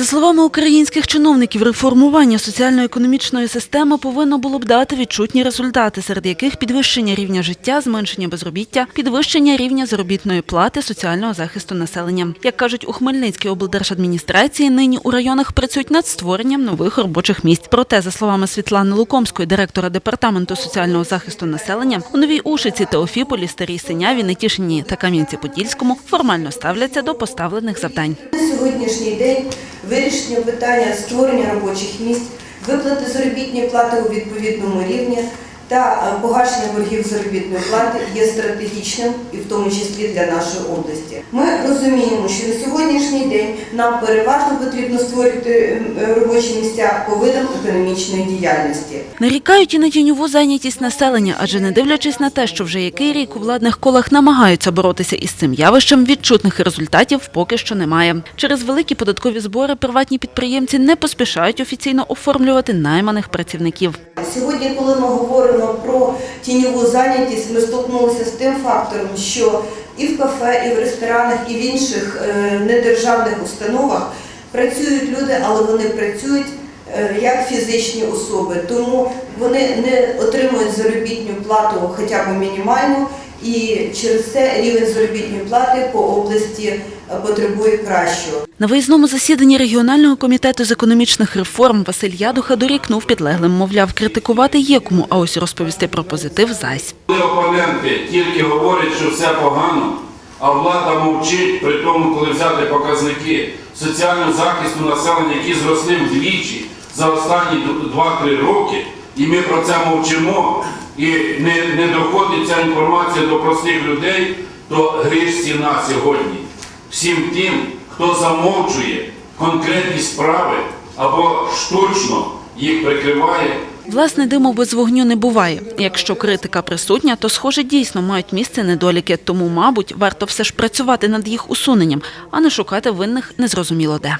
За словами українських чиновників, реформування соціально-економічної системи повинно було б дати відчутні результати, серед яких підвищення рівня життя, зменшення безробіття, підвищення рівня заробітної плати, соціального захисту населення. Як кажуть у Хмельницькій облдержадміністрації, нині у районах працюють над створенням нових робочих місць. Проте, за словами Світлани Лукомської, директора департаменту соціального захисту населення, у Новій Ушиці, Теофіполі, Старій Синяві, Нетішині та Кам'янці-Подільському формально ставляться до поставлених завдань. На сьогоднішній день вирішення питання створення робочих місць, виплати заробітної плати у відповідному рівні та е, погашення боргів заробітної плати є стратегічним і в тому числі для нашої області. Ми розуміємо, що на сьогоднішній день нам переважно потрібно створити е, робочі місця по видам економічної діяльності. Нарікають і на тіньову зайнятість населення, адже не дивлячись на те, що вже який рік у владних колах намагаються боротися із цим явищем, відчутних результатів поки що немає. Через великі податкові збори приватні підприємці не поспішають офіційно оформлювати найманих працівників. Сьогодні, коли ми говоримо про тіньову зайнятість, ми столкнулися з тим фактором, що і в кафе, і в ресторанах, і в інших е, недержавних установах працюють люди, але вони працюють е, як фізичні особи, тому вони не отримують заробітну плату хоча б мінімальну, і через це рівень заробітної плати по області е, потребує кращого. На виїзному засіданні регіонального комітету з економічних реформ Василь Ядуха дорікнув підлеглим, мовляв, критикувати є кому, а ось розповісти про позитив зась. Опоненти тільки говорять, що все погано, а влада мовчить, при тому, коли взяти показники соціального захисту населення, які зросли вдвічі за останні 2-3 роки, і ми про це мовчимо, і не, не доходить ця інформація до простих людей, то гріш ціна сьогодні. Всім тим, хто замовчує конкретні справи або штучно їх прикриває. Власне, диму без вогню не буває. Якщо критика присутня, то, схоже, дійсно мають місце недоліки. Тому, мабуть, варто все ж працювати над їх усуненням, а не шукати винних незрозуміло де.